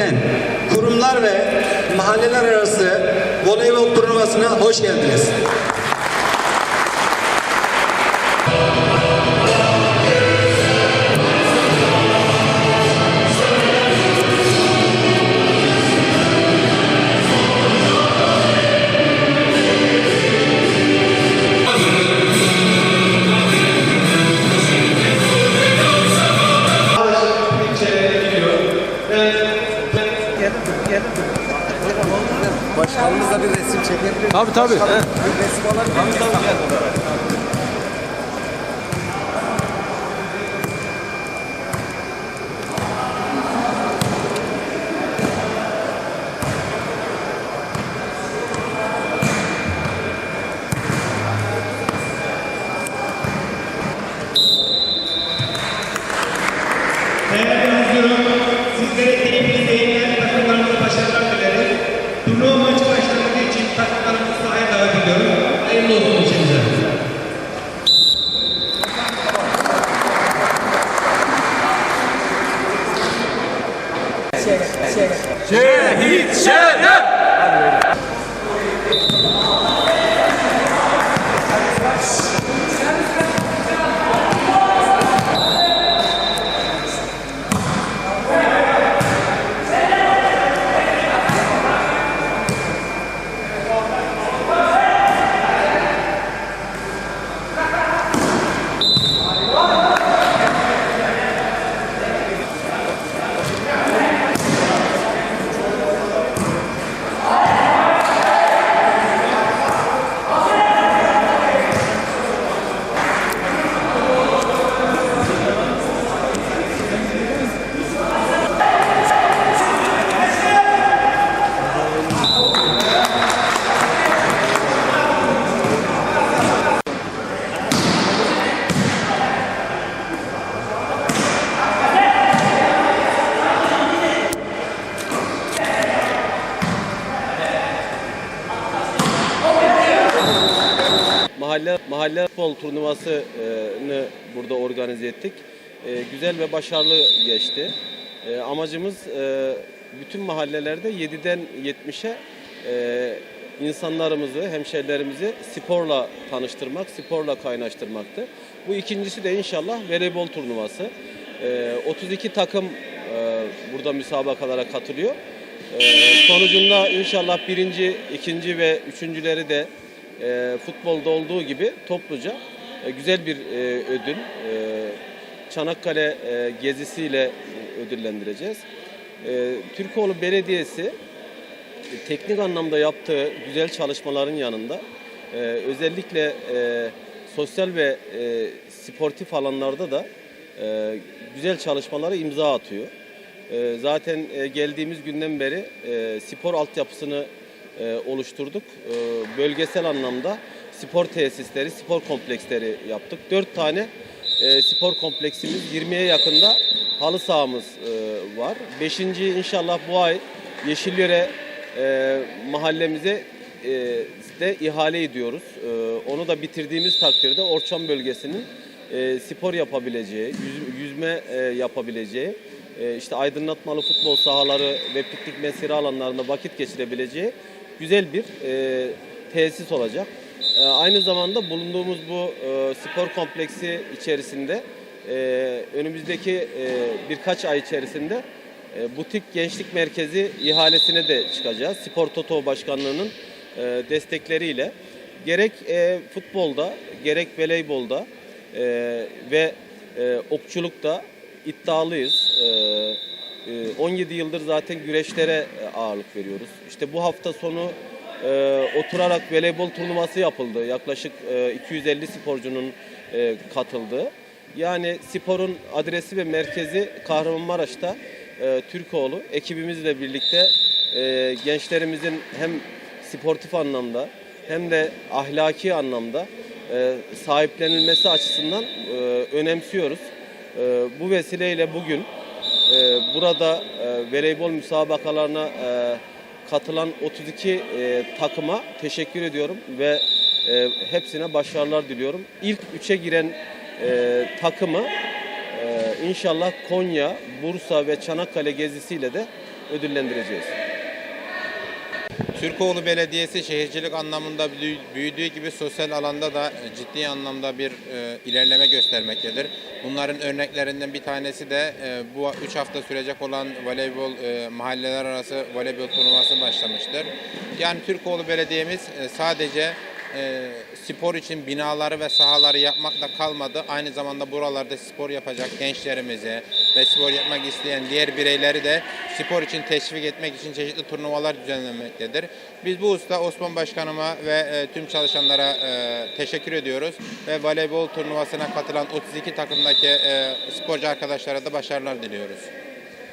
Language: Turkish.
eden kurumlar ve mahalleler arası voleybol turnuvasına hoş geldiniz. Başkanımızla bir resim çekebilir Tabii tabii. Başkanım, bir resim alabilir miyiz? Değerli Şehit şeref! Mahalle mahalle futbol turnuvasını burada organize ettik. E, güzel ve başarılı geçti. E, amacımız e, bütün mahallelerde 7'den 70'e e, insanlarımızı, hemşerilerimizi sporla tanıştırmak, sporla kaynaştırmaktı. Bu ikincisi de inşallah voleybol turnuvası. E, 32 takım e, burada müsabakalara katılıyor. E, sonucunda inşallah birinci, ikinci ve üçüncüleri de e, futbolda olduğu gibi topluca e, güzel bir e, ödül e, Çanakkale e, gezisiyle ödüllendireceğiz. E, Türkoğlu Belediyesi e, teknik anlamda yaptığı güzel çalışmaların yanında e, özellikle e, sosyal ve e, sportif alanlarda da e, güzel çalışmalara imza atıyor. E, zaten e, geldiğimiz günden beri e, spor altyapısını oluşturduk. E, bölgesel anlamda spor tesisleri, spor kompleksleri yaptık. Dört tane e, spor kompleksimiz, 20'ye yakında halı sahamız e, var. Beşinci inşallah bu ay Yeşilyöre e, mahallemize e, de ihale ediyoruz. E, onu da bitirdiğimiz takdirde Orçan bölgesinin e, spor yapabileceği, yüz- yüzme e, yapabileceği, e, işte aydınlatmalı futbol sahaları ve piknik mesire alanlarında vakit geçirebileceği güzel bir e, tesis olacak. E, aynı zamanda bulunduğumuz bu e, spor kompleksi içerisinde e, önümüzdeki e, birkaç ay içerisinde e, butik gençlik merkezi ihalesine de çıkacağız. Spor Toto Başkanlığı'nın e, destekleriyle gerek e, futbolda gerek voleybolda e, ve e, okçulukta iddialıyız. E, 17 yıldır zaten güreşlere e, ağırlık veriyoruz. İşte bu hafta sonu e, oturarak voleybol turnuvası yapıldı. Yaklaşık e, 250 sporcunun e, katıldığı. Yani sporun adresi ve merkezi Kahramanmaraş'ta e, Türkoğlu. Ekibimizle birlikte gençlerimizin hem sportif anlamda hem de ahlaki anlamda sahiplenilmesi açısından önemsiyoruz. Bu vesileyle bugün e, burada e, voleybol müsabakalarına e, katılan 32 e, takıma teşekkür ediyorum ve e, hepsine başarılar diliyorum. İlk üçe giren takımı inşallah Konya, Bursa ve Çanakkale gezisiyle de ödüllendireceğiz. Türkoğlu Belediyesi şehircilik anlamında büyü- büyüdüğü gibi sosyal alanda da e, ciddi anlamda bir e, ilerleme göstermektedir. Bunların örneklerinden bir tanesi de e, bu 3 hafta sürecek olan voleybol e, mahalleler arası voleybol turnuvası başlamıştır. Yani Türkoğlu Belediye'miz e, sadece e, spor için binaları ve sahaları yapmakla kalmadı. Aynı zamanda buralarda spor yapacak gençlerimizi ve spor yapmak isteyen diğer bireyleri de spor için teşvik etmek için çeşitli turnuvalar düzenlemektedir. Biz bu usta Osman Başkanıma ve e, tüm çalışanlara e, teşekkür ediyoruz ve voleybol turnuvasına katılan 32 takımdaki e, sporcu arkadaşlara da başarılar diliyoruz.